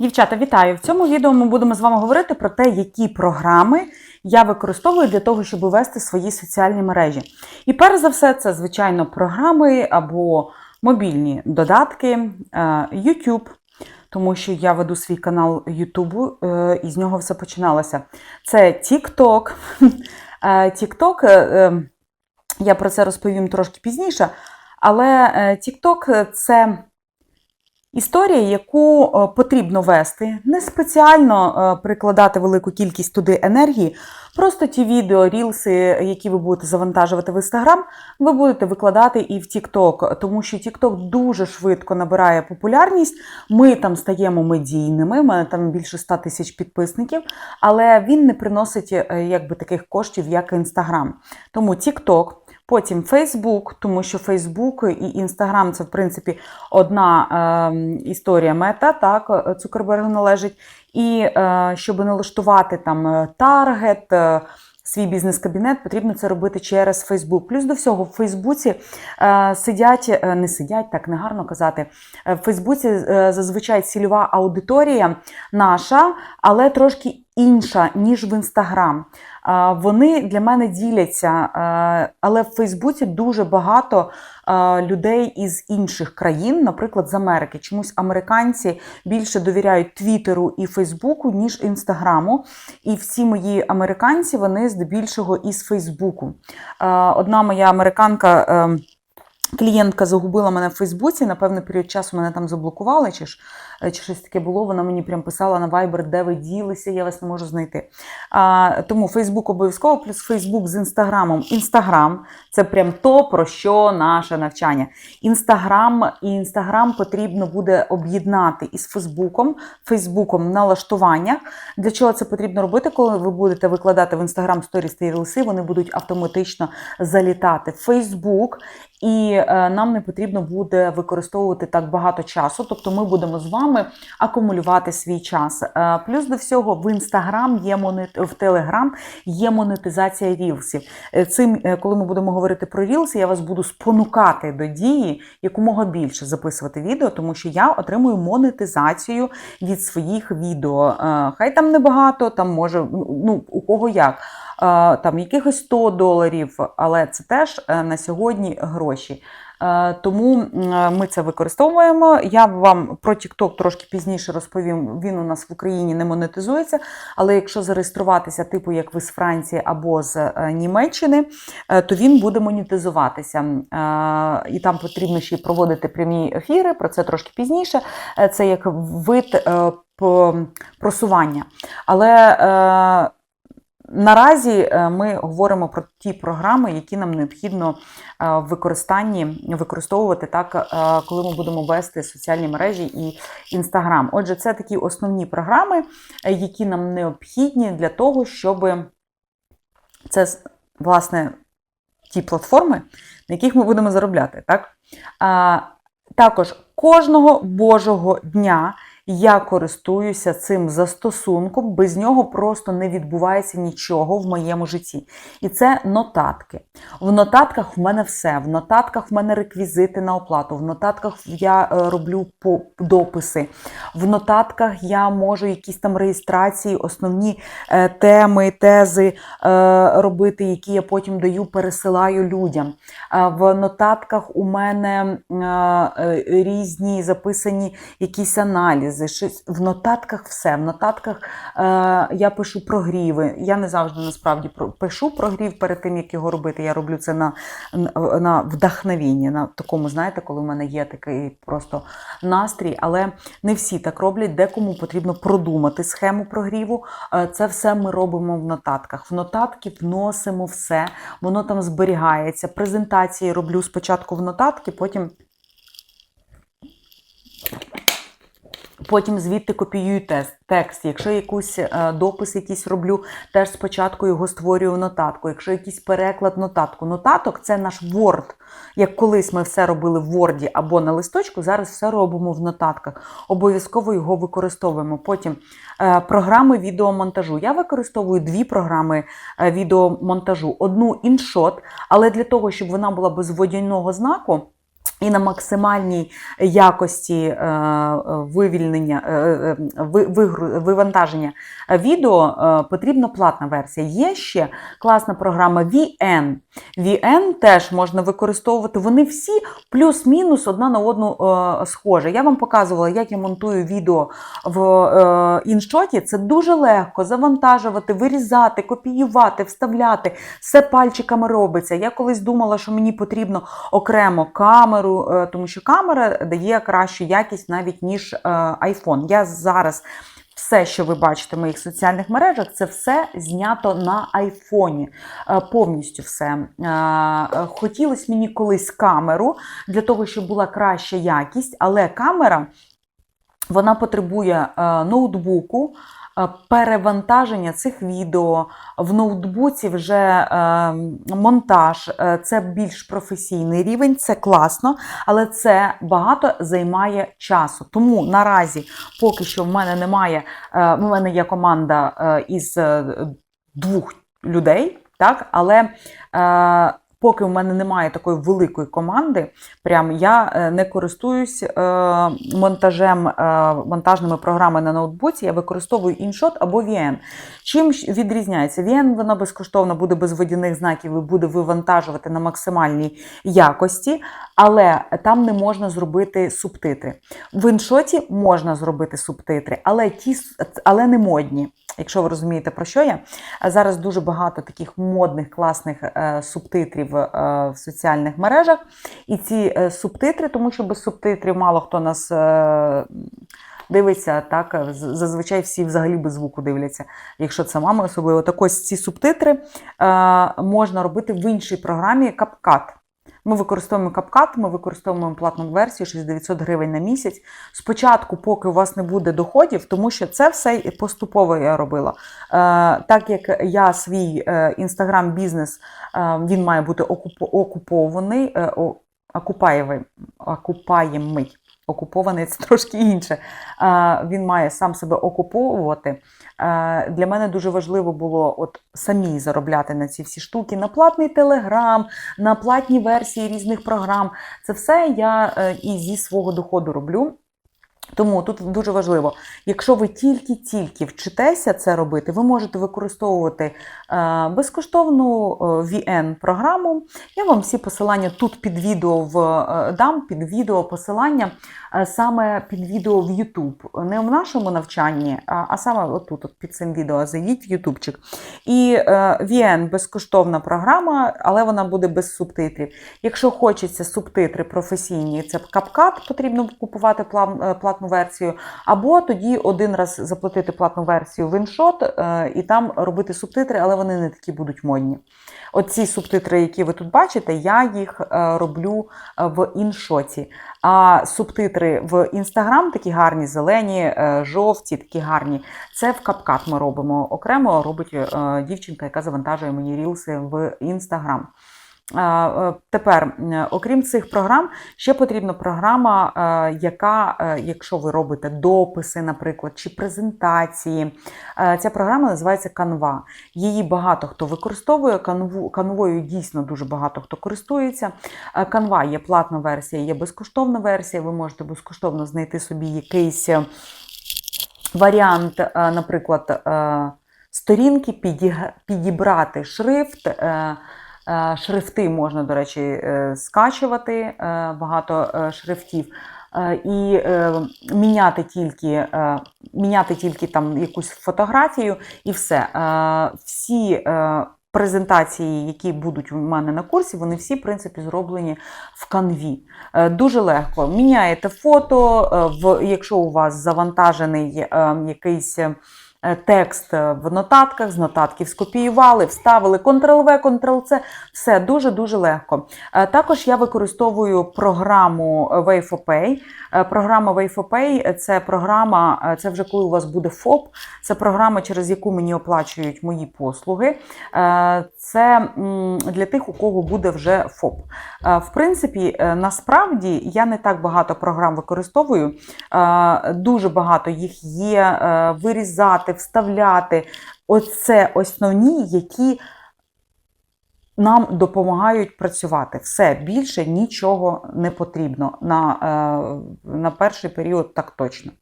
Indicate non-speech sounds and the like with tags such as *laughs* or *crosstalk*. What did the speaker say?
Дівчата, вітаю! В цьому відео ми будемо з вами говорити про те, які програми я використовую для того, щоб вести свої соціальні мережі. І перш за все, це, звичайно, програми або мобільні додатки, е, YouTube, тому що я веду свій канал YouTube, е, і з нього все починалося. Це TikTok. *laughs* Е, TikTok, я про це розповім трошки пізніше, але TikTok – це Історія, яку е, потрібно вести, не спеціально е, прикладати велику кількість туди енергії. Просто ті відео, рілси, які ви будете завантажувати в Instagram, ви будете викладати і в TikTok, тому що TikTok дуже швидко набирає популярність. Ми там стаємо медійними, мене там більше 100 тисяч підписників, але він не приносить е, якби таких коштів, як Instagram. Тому TikTok. Потім Facebook, тому що Facebook і Instagram це в принципі одна е, історія мета, так Цукербергу належить. І е, щоб налаштувати там е, таргет. Е, Свій бізнес-кабінет потрібно це робити через Facebook. Плюс до всього, в Фейсбуці е, сидять, е, не сидять, так негарно казати. Е, в Фейсбуці е, зазвичай цільова аудиторія наша, але трошки інша, ніж в Інстаграм. Вони для мене діляться, але в Фейсбуці дуже багато людей із інших країн, наприклад, з Америки. Чомусь американці більше довіряють Твіттеру і Фейсбуку, ніж Інстаграму. І всі мої американці вони здебільшого із Фейсбуку. Одна моя американка. Клієнтка загубила мене в Фейсбуці, на певний період часу мене там заблокували, чи ж е, чи щось таке було. Вона мені прям писала на Viber, де ви ділися, я вас не можу знайти. А, Тому Фейсбук обов'язково, плюс Фейсбук з Інстаграмом. Інстаграм це прям то, про що наше навчання. Інстаграм і Інстаграм потрібно буде об'єднати із Фейсбуком, Фейсбуком налаштування. Для чого це потрібно робити, коли ви будете викладати в Інстаграм сторіс та рілси, вони будуть автоматично залітати в Фейсбук. І е, нам не потрібно буде використовувати так багато часу, тобто ми будемо з вами акумулювати свій час. Е, плюс до всього в інстаграм є монет... в Телеграм є монетизація рілсів. Е, Цим, коли ми будемо говорити про рілси, я вас буду спонукати до дії якомога більше записувати відео, тому що я отримую монетизацію від своїх відео. Хай там небагато, там може ну у кого як. Е, Там якихось 100 доларів, але це теж е, на сьогодні гроші. Е, Тому ми це використовуємо. Я вам про TikTok трошки пізніше розповім. Він у нас в Україні не монетизується. Але якщо зареєструватися, типу як ви з Франції або з е, Німеччини, е, то він буде монетизуватися. Е, І там потрібно ще проводити прямі ефіри. Про це трошки пізніше. Е, Це як вид е, просування. Але е, Наразі е, ми говоримо про ті програми, які нам необхідно е, в використанні використовувати так, е, коли ми будемо вести соціальні мережі і Інстаграм. Отже, це такі основні програми, які нам необхідні для того, щоб це власне ті платформи, на яких ми будемо заробляти. Так? Також кожного божого дня. Я користуюся цим застосунком, без нього просто не відбувається нічого в моєму житті. І це нотатки. В нотатках в мене все. В нотатках в мене реквізити на оплату, в нотатках я е, роблю дописи, в нотатках я можу якісь там реєстрації, основні е, теми, тези е, робити, які я потім даю, пересилаю людям. В нотатках у мене різні записані якісь аналізи. Щось в нотатках все. В нотатках е, я пишу прогріви. Я не завжди насправді пишу прогрів перед тим, як його робити. Я роблю це на, на- на вдохновінні, на такому, знаєте, коли в мене є такий просто настрій. Але не всі так роблять, декому потрібно продумати схему прогріву. Е, Це все ми робимо в нотатках. В нотатки вносимо все, воно там зберігається. Презентації роблю спочатку в нотатки, потім. Потім звідти копіюю тест, текст. Якщо якийсь е, допис якийсь роблю, теж спочатку його створюю в нотатку. Якщо якийсь переклад нотатку. Нотаток це наш Word. Як колись ми все робили в Word або на листочку, зараз все робимо в нотатках. Обов'язково його використовуємо. Потім е, програми відеомонтажу. Я використовую дві програми е, відеомонтажу. Одну InShot, але для того, щоб вона була без водяного знаку. І на максимальній якості е, е, вивільнення, е, вивантаження відео потрібна платна версія. Є ще класна програма VN. VN теж можна використовувати. Вони всі плюс-мінус одна на одну схожі. Я вам показувала, як я монтую відео в іншоті. Це дуже легко завантажувати, вирізати, копіювати, вставляти. Все пальчиками робиться. Я колись думала, що мені потрібно окремо камеру, е, тому що камера дає кращу якість навіть ніж е, iPhone. Я зараз. Все, що ви бачите в моїх соціальних мережах, це все знято на айфоні. Е, Повністю все. Е, е, Хотілося мені колись камеру для того, щоб була краща якість, але камера вона потребує е, ноутбуку. Е, Перевантаження цих відео в ноутбуці вже е, монтаж, е, це більш професійний рівень, це класно, але це багато займає часу. Тому наразі, поки що, в мене немає, в мене є команда із двох людей, так, але поки в мене немає такої великої команди, прям я е, не користуюсь е, монтажем, е, монтажними програмами на ноутбуці, я використовую InShot або VN. Чим відрізняється? VN вона безкоштовно буде без водяних знаків і буде вивантажувати на максимальній якості, але там не можна зробити субтитри. В InShot можна зробити субтитри, але ті але не модні. Якщо ви розумієте, про що я. Зараз дуже багато таких модних, класних е, субтитрів е, в соціальних мережах. І ці е, субтитри, тому що без субтитрів мало хто нас е, дивиться, так е, зазвичай всі взагалі без звуку дивляться, якщо це мама особливо. Так ось ці субтитри е, можна робити в іншій програмі CapCut. Ми використовуємо CapCut, ми використовуємо платну версію 6900 гривень на місяць. Спочатку, поки у вас не буде доходів, тому що це все поступово я робила. Е, так як я свій інстаграм бізнес е, він має бути окупований, е, окупаємий. Окупований це трошки інше. Е, Він має сам себе окуповувати. Для мене дуже важливо було от самі заробляти на ці всі штуки, на платний телеграм, на платні версії різних програм. Це все я е, і зі свого доходу роблю. Тому тут дуже важливо, якщо ви тільки-тільки вчитеся це робити, ви можете використовувати е, безкоштовну е, VN-програму. Я вам всі посилання тут під відео в, е, дам, під відео посилання саме під відео в YouTube. Не в нашому навчанні, а, саме отут, от під цим відео зайдіть в ютубчик. І VN безкоштовна програма, але вона буде без субтитрів. Якщо хочеться субтитри професійні, це CapCut, потрібно купувати е, платну версію, або тоді один раз заплатити платну версію в InShot е, і там робити субтитри, але вони не такі будуть модні. Оці субтитри, які ви тут бачите, я їх е, роблю е, в іншоті. А субтитри в Instagram такі гарні, зелені, жовті, такі гарні. Це в CapCut ми робимо. Окремо робить дівчинка, яка завантажує мені рілси в Instagram. Е, Тепер, е, окрім цих програм, ще потрібна програма, е, яка, якщо ви робите дописи, наприклад, чи презентації, ця програма називається Canva. Її багато хто використовує. Канвою дійсно дуже багато хто користується. Canva є платна версія, є безкоштовна версія. Ви можете безкоштовно знайти собі якийсь варіант, наприклад, сторінки, підібрати шрифт. Е, Шрифти можна, до речі, е, скачувати, е, багато шрифтів. І міняти тільки, міняти тільки там якусь фотографію, і все. Всі презентації, які будуть у мене на курсі, вони всі, в принципі, зроблені в канві. Дуже легко. Міняєте фото, якщо у вас завантажений якийсь. Е, Текст е, в нотатках, з нотатків скопіювали, вставили Ctrl-V, Ctrl-C, все дуже-дуже легко. Е, Також я використовую програму Way4Pay. Е, Програма Way4Pay – це програма, це вже коли у вас буде ФОП, це програма, через яку мені оплачують мої послуги. Це для тих, у кого буде вже ФОП. В принципі, насправді я не так багато програм використовую. Дуже багато їх є вирізати, вставляти. Оце основні, які нам допомагають працювати. Все більше нічого не потрібно на, е, на перший період, так точно.